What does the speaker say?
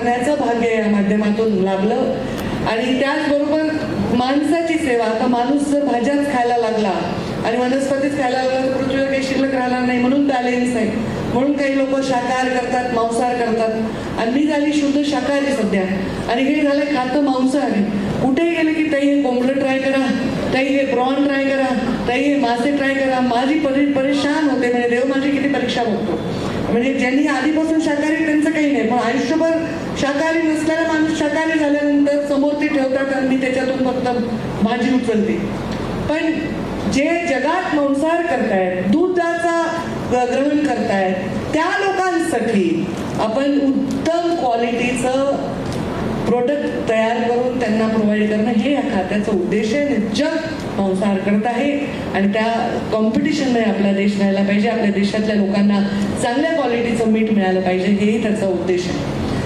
करण्याचं भाग्य या माध्यमातून लाभलं. आणि त्याचबरोबर माणसाची सेवा आता माणूस जर भाज्याच खायला लागला आणि वनस्पतीच खायला लागला तर पृथ्वीवर काही शिल्लक राहणार नाही म्हणून बॅलेन्स आहे. म्हणून काही लोक शाकाहार करतात मांसाहार करतात. आणि मी झाली शुद्ध शाकाहारी सध्या. आणि हे झालं खातं मांसाहारी. कुठेही गेलं की ताई हे कोंबडं ट्राय करा ताई हे प्रॉन ट्राय करा ताई हे मासे ट्राय करा. माझी परि परेशान होते. म्हणजे देव माझी किती परीक्षा बघतो. म्हणजे ज्यांनी आधीपासून शाकाहारी त्यांचं काही नाही. पण आयुष्यभर शाकाहारी नसलेला माणूस शाकाहारी झाल्यानंतर समोर ते ठेवतात आणि मी त्याच्यातून फक्त भाजी उचलते. पण जे जगात मांसाहार करतायत दुधाचा ग्रहण करतायत त्या लोकांसाठी आपण उत्तम क्वालिटीचं प्रोडक्ट तयार करून त्यांना प्रोव्हाइड करणं हे या खात्याचा उद्देश आहे. जग मांसाहार करत आहे आणि त्या कॉम्पिटिशनमध्ये आपला देश राहायला पाहिजे. आपल्या देशातल्या लोकांना चांगल्या क्वालिटीचं मीठ मिळालं पाहिजे हेही त्याचा उद्देश आहे.